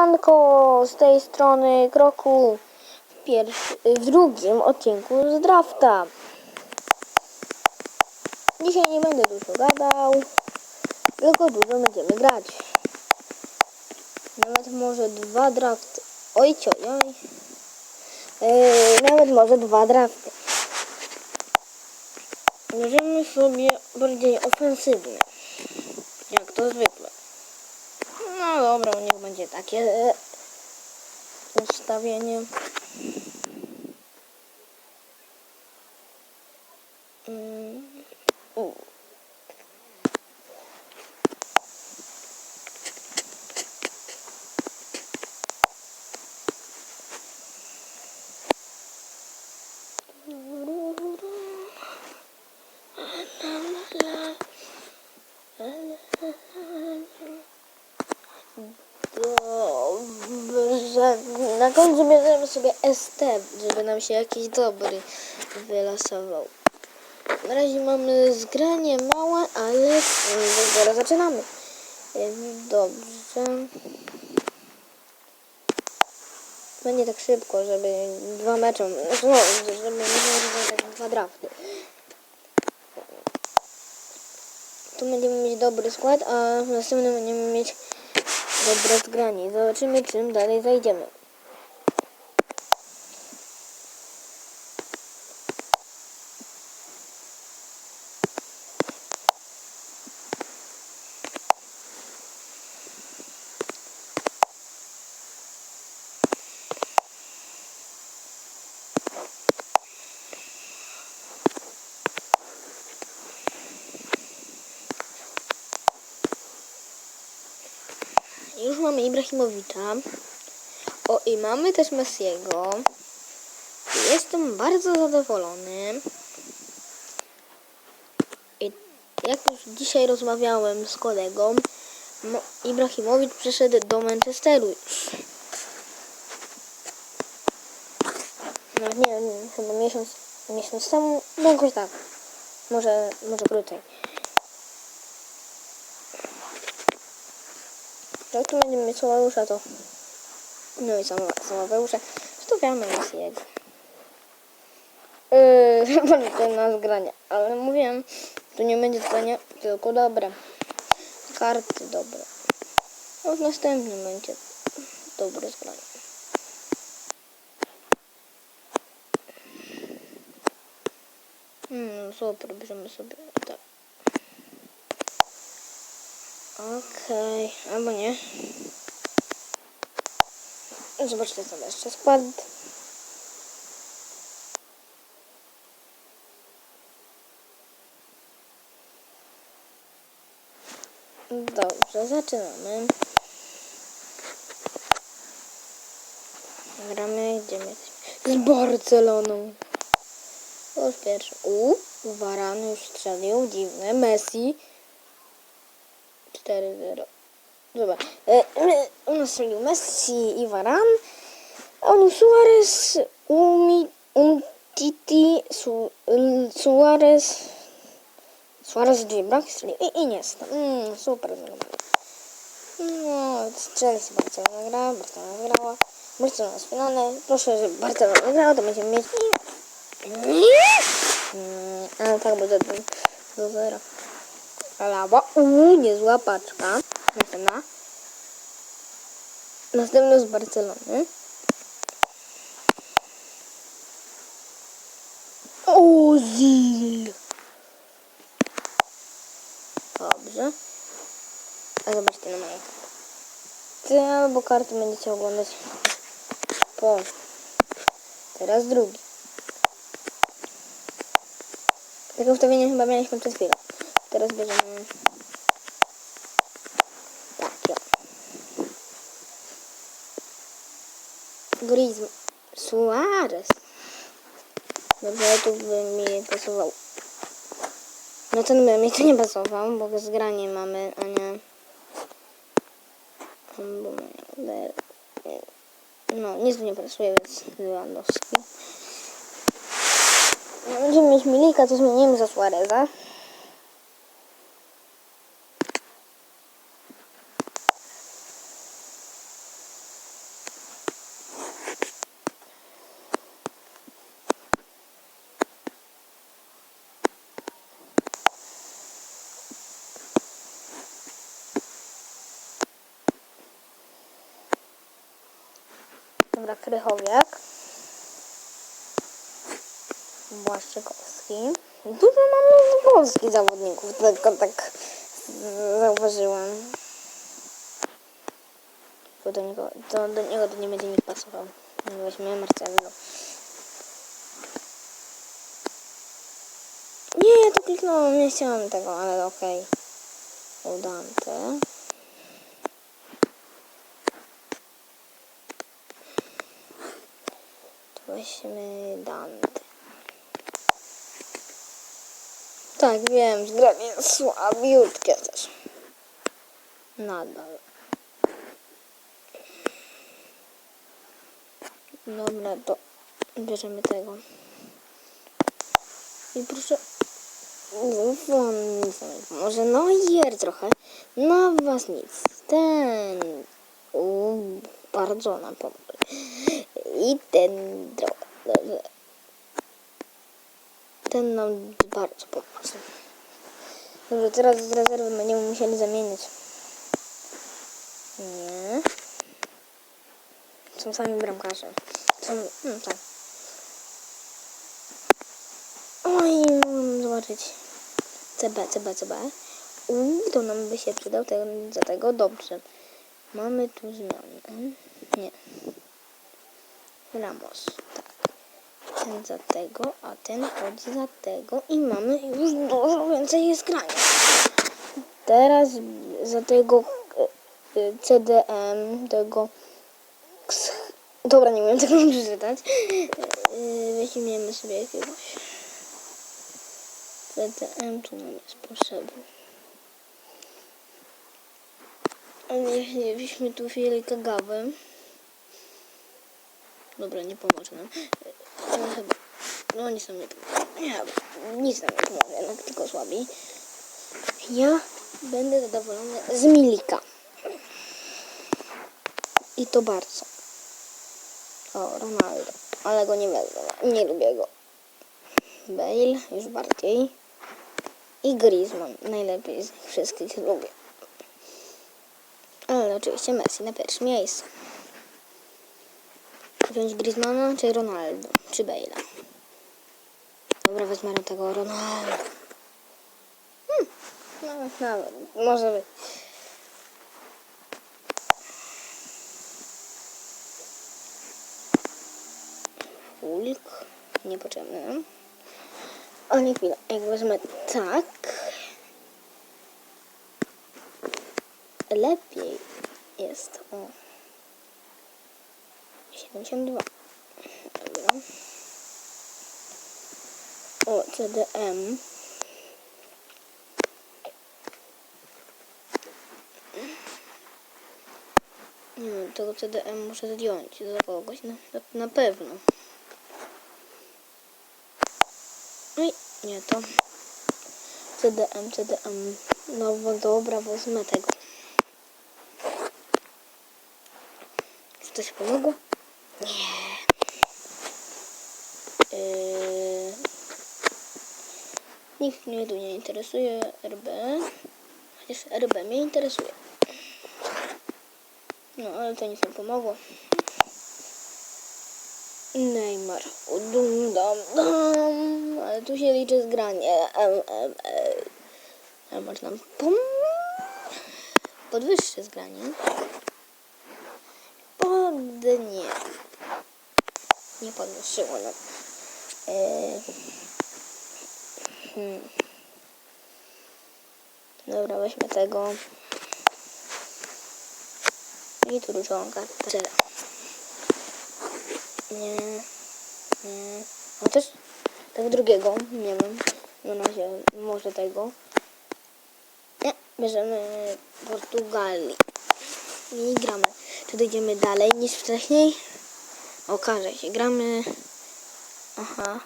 Siemanko, z tej strony Kroku w, w drugim odcinku z drafta. Dzisiaj nie będę dużo gadał, tylko dużo będziemy grać. Nawet może dwa drafty. Oj, oj, oj. Yy, nawet może dwa drafty. Bierzemy sobie bardziej ofensywne. Jak to zwykle. No dobra, niech będzie takie ustawienie. Mm, u. Dobrze. Na końcu bierzemy sobie ST, żeby nam się jakiś dobry wylasował. Na razie mamy zgranie małe, ale zaraz zaczynamy. Dobrze. Będzie tak szybko, żeby dwa mecze, no, żeby można rozegrać dwa drafty. Tu będziemy mieć dobry skład, a w następnym będziemy mieć dobre zgranie. Zobaczymy, czym dalej zajdziemy. Już mamy Ibrahimowicza. O, i mamy też Messiego. Jestem bardzo zadowolony. I jak już dzisiaj rozmawiałem z kolegą, Mo- Ibrahimowicz przyszedł do Manchesteru. No nie wiem, chyba miesiąc, miesiąc temu, no jakoś tak. Może, może krócej. Będziemy mieć Sławusza, to... No i sama Sławusza. Stawiamy Messiego. Yy, to na zgranie. Ale mówiłem, tu nie będzie zgrania, tylko dobre. Karty dobre. A w następnym będzie dobre zgranie. Hmm, super, bierzemy sobie tak. Okej, albo nie. Zobaczcie sobie jeszcze skład. Dobrze, zaczynamy. Gramy, gdzie my? Z Barceloną. Już pierwszy. U, Varan już strzelił, dziwne. Messi. 4-0. Zobacz. E, e, u nas strzelił Messi i Varan. Nich Suarez, Umi, Umtiti, Su, Suarez. Suarez dwie bramki strzelił i Iniesta. Mm, super zagrał. No, Chelsea Barcelona gra, Barcelona wygrała. Barcelona jest w finale. Proszę, żeby Barcelona wygrała, to będziemy mieć... Mm, ale tak będzie do, do zera. Alaba. Uuu, niezła paczka. Następna. Następna z Barcelony. Ozil. Dobrze. A zobaczcie na moje karty. Ty albo karty będziecie oglądać po. Teraz drugi. Takie ustawienie chyba mieliśmy przed chwilą. Teraz bierzemy takie. Griezmann. Suarez. Dobrze, tu by mi pasował. No ten by mi tu nie pasował, bo zgranie mamy, a nie... No, nic tu nie pasuje, więc Lewandowski. No, Będziemy mieć Milika, to zmienimy za Suareza. Dobra, Krychowiak. Błaszczykowski. Dużo mamy polskich zawodników, tylko tak zauważyłam. Bo do niego, do, do niego to nie będzie nikt pasował. Weźmy Marcelo. Nie, to kliknąłem, nie chciałam tego, ale okej. Okay. Dante. Weźmy Dante. Tak, wiem, zgranie słabiutkie też. Nadal. Dobra, to bierzemy tego. I proszę. Pomoże. No jer trochę. Na was nic. Ten. U, bardzo nam pomoże. I ten. Dobrze. Ten nam bardzo pomoże. Dobrze, teraz z rezerwy będziemy musieli zamienić. Nie. Są sami bramkarze. Są, no tak. Oj, mogłem zobaczyć. CB, CB, CB. Uuu, to nam by się przydał ten, tego. Dobrze. Mamy tu zmianę. Nie. Ramos, tak. Ten za tego, a ten chodzi za tego i mamy już dużo więcej grania. Teraz za tego e, e, CDM, tego Dobra, nie umiem tego przeczytać. Yy, Weźmiemy sobie jakiegoś. CTM tu nam jest potrzebny. Byśmy tu wzięli kagawę. Dobra, nie pomoże nam. Ale chyba. No nic nam nie pomoże. Nie, nic nam nie pomoże, no, tylko słabi. Ja będę zadowolony z Milika. I to bardzo. O, Ronaldo. Ale go nie wezmę. Nie lubię go. Bale już bardziej. I Griezmann. Najlepiej z nich wszystkich lubię. Ale oczywiście Messi na pierwszym miejscu. Wziąć Griezmana czy Ronaldo? Czy Bale'a? Dobra, wezmę tego Ronaldo. Hmm. Nawet, nawet. Może być. Hulk. Niepotrzebny. Ale chwila, jak wezmę tak. Lepiej jest. O. 72. Dobra. O, CDM. Nie wiem, tego CDM muszę zdjąć za kogoś, na, na pewno. Oj, nie to. CDM, CDM. No bo dobra, wezmę tego. Czy to się pomogło? Yy... Nikt mnie tu nie interesuje. RB. Chociaż RB mnie interesuje. No, ale to nic nie pomogło. Neymar. O, Dum, dam, dam. Ale tu się liczy zgranie. Em. Ale można pom... podwyższy zgranie. Podnie. Nie podwyższyło nam. E... Hmm. Dobra, weźmy tego. I tu dużą kartę. Nie, nie. Chociaż tak drugiego, nie wiem. Na razie może tego. Nie, bierzemy Portugalii. I gramy. Czy dojdziemy dalej niż wcześniej? Okaże się. Gramy. Aha.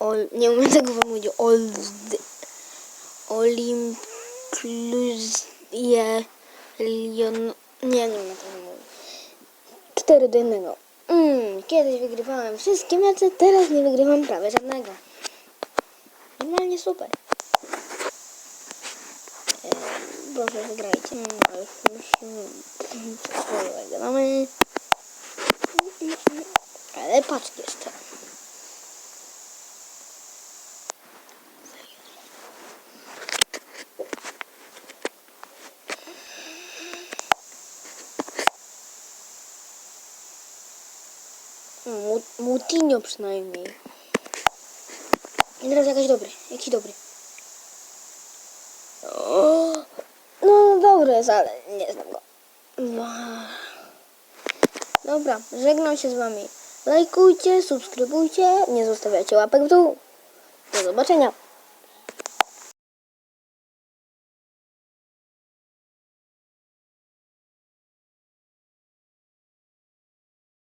Ol, nie umiem tego wymówić. Old. Olimpluzje. Lion. Nie, nie umiem tego mówić. 4 do 1. Mm, kiedyś wygrywałem wszystkie mecze, teraz nie wygrywam prawie żadnego. Normalnie super. E, proszę wygrajcie. Mm, ale już, już, już, już, mamy. Lewandowski jeszcze. Mu- Moutinho przynajmniej. I teraz jakaś dobry, jakiś dobry. No dobry jest, ale nie znam go. Dobra, żegnam się z wami. Lajkujcie, subskrybujcie, nie zostawiajcie łapek w dół. Do zobaczenia.